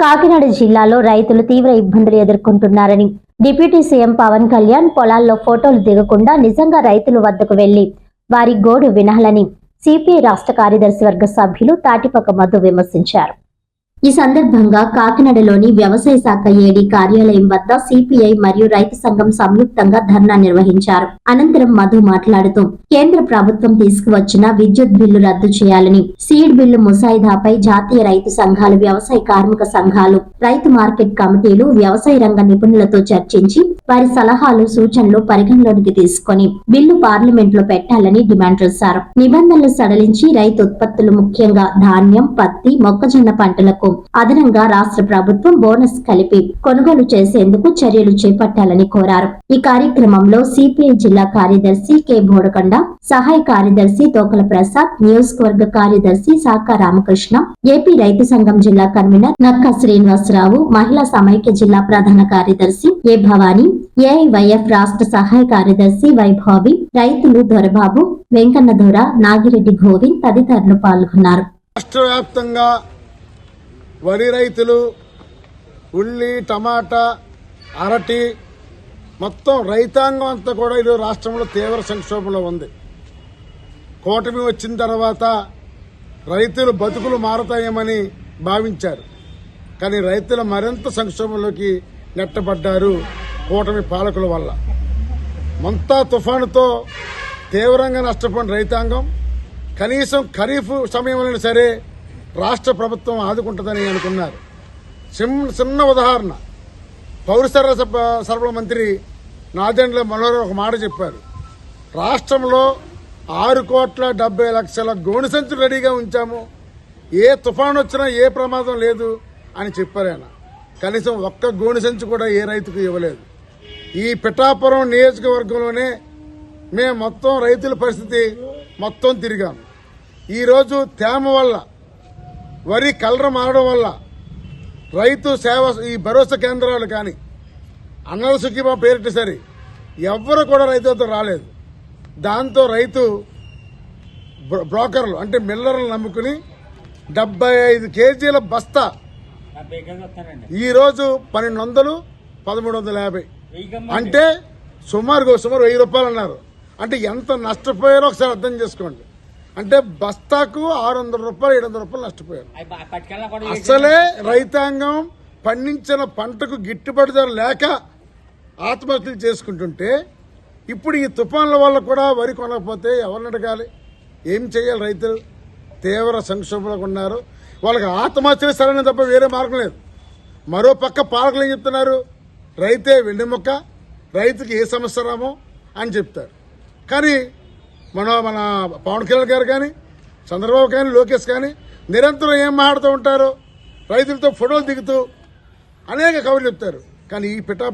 కాకినాడ జిల్లాలో రైతులు తీవ్ర ఇబ్బందులు ఎదుర్కొంటున్నారని డిప్యూటీ సీఎం పవన్ కళ్యాణ్ పొలాల్లో ఫోటోలు దిగకుండా నిజంగా రైతుల వద్దకు వెళ్ళి వారి గోడు వినాలని సిపిఐ రాష్ట్ర కార్యదర్శి వర్గ సభ్యులు తాటిపక్క మధు విమర్శించారు. ఈ సందర్భంగా కాకినాడలోని వ్యవసాయ శాఖ ఏడీ కార్యాలయం వద్ద సిపిఐ మరియు రైతు సంఘం సంయుక్తంగా ధర్నా నిర్వహించారు. అనంతరం మధు మాట్లాడుతూ కేంద్ర ప్రభుత్వం తీసుకువచ్చిన విద్యుత్ బిల్లు రద్దు చేయాలని సీడ్ బిల్లు ముసాయిదాపై జాతీయ రైతు సంఘాలు వ్యవసాయ కార్మిక సంఘాలు రైతు మార్కెట్ కమిటీలు వ్యవసాయ రంగ నిపుణులతో చర్చించి వారి సలహాలు సూచనలు పరిగణలోనికి తీసుకొని బిల్లు పార్లమెంట్లో పెట్టాలని డిమాండ్ చేశారు. నిబంధనలు సడలించి రైతు ఉత్పత్తులు ముఖ్యంగా ధాన్యం పత్తి మొక్కజొన్న పంటలకు అదనంగా రాష్ట్ర ప్రభుత్వం బోనస్ కలిపి కొనుగోలు చేసేందుకు చర్యలు చేపట్టాలని కోరారు. ఈ కార్యక్రమంలో సిపిఐ జిల్లా కార్యదర్శి కె. బోడకొండ సహాయ కార్యదర్శి తోకల ప్రసాద్ నియోజకవర్గ కార్యదర్శి సాకా రామకృష్ణ ఏపీ రైతు సంఘం జిల్లా కన్వీనర్ నక్క శ్రీనివాసరావు మహిళా సమైక్య జిల్లా ప్రధాన కార్యదర్శి ఏ. భవాని ఏఐవైఎఫ్ రాష్ట్ర సహాయ కార్యదర్శి వైభావి రైతులు దొరబాబు వెంకన్న దొర నాగిరెడ్డి గోవింద్ తదితరులు పాల్గొన్నారు. రాష్ట్ర వ్యాప్తంగా వరి రైతులు ఉల్లి టమాటా అరటి మొత్తం రైతాంగం అంతా కూడా ఈరోజు రాష్ట్రంలో తీవ్ర సంక్షోభంలో ఉంది. కూటమి వచ్చిన తర్వాత రైతులు బతుకులు మారతాయేమని భావించారు. కానీ రైతులు మరింత సంక్షోభంలోకి నెట్టబడ్డారు కూటమి పాలకుల వల్ల. మంతా తుఫానుతో తీవ్రంగా నష్టపోయిన రైతాంగం కనీసం ఖరీఫ్ సమయంలో సరే రాష్ట్ర ప్రభుత్వం ఆదుకుంటుందని అనుకున్నారు. చిన్న చిన్న ఉదాహరణ. పౌర సరఫరా సరఫరా మంత్రి నాదెండ్ల మనోహర్ ఒక మాట చెప్పారు. రాష్ట్రంలో ఆరు కోట్ల డెబ్బై లక్షల గోను సంచులు రెడీగా ఉంచాము. ఏ తుఫాను వచ్చినా ఏ ప్రమాదం లేదు అని చెప్పారు ఆయన. కనీసం ఒక్క గోను సంచి కూడా ఏ రైతుకు ఇవ్వలేదు. ఈ పిఠాపురం నియోజకవర్గంలోనే మేము మొత్తం రైతుల పరిస్థితి మొత్తం తిరిగాము. ఈరోజు తేమ వల్ల వరి కలర మారడం వల్ల రైతు సేవ ఈ భరోసా కేంద్రాలు కానీ అన్నల సుఖీమా పేరిట సరే ఎవ్వరు కూడా రైతులతో రాలేదు. దాంతో రైతు బ్రో- బ్రోకర్లు అంటే మిల్లర్లు నమ్ముకుని డెబ్బై ఐదు కేజీల బస్తా ఈ రోజు పన్నెండు వందలు పదమూడు వందల యాభై. అంటే సుమారు సుమారు వెయ్యి రూపాయలు అన్నారు. అంటే ఎంత నష్టపోయారో ఒకసారి అర్థం చేసుకోండి. అంటే బస్తాకు ఆరు వందల రూపాయలు ఏడు వందల రూపాయలు నష్టపోయారు. అసలే రైతాంగం పండించిన పంటకు గిట్టుబాటు ధర లేక ఆత్మహత్యలు చేసుకుంటుంటే ఇప్పుడు ఈ తుఫాన్ల వల్ల కూడా వరి కొనకపోతే ఎవరిని అడగాలి? ఏం చేయాలి రైతులు? తీవ్ర సంక్షోభంలో ఉన్నారు. వాళ్ళకి ఆత్మహత్యలు సరైన తప్ప వేరే మార్గం లేదు. మరో పక్క పాలకులు ఏం చెప్తున్నారు? రైతే వెన్నెముక్క రైతుకి ఏ సమస్య రామో అని చెప్తారు. కానీ మన మన పవన్ కళ్యాణ్ గారు కానీ చంద్రబాబు కానీ లోకేష్ కానీ నిరంతరం ఏం మాట్లాడుతూ ఉంటారు రైతులతో ఫోటోలు దిగుతూ అనేక కబుర్లు చెప్తారు. కానీ ఈ పిఠా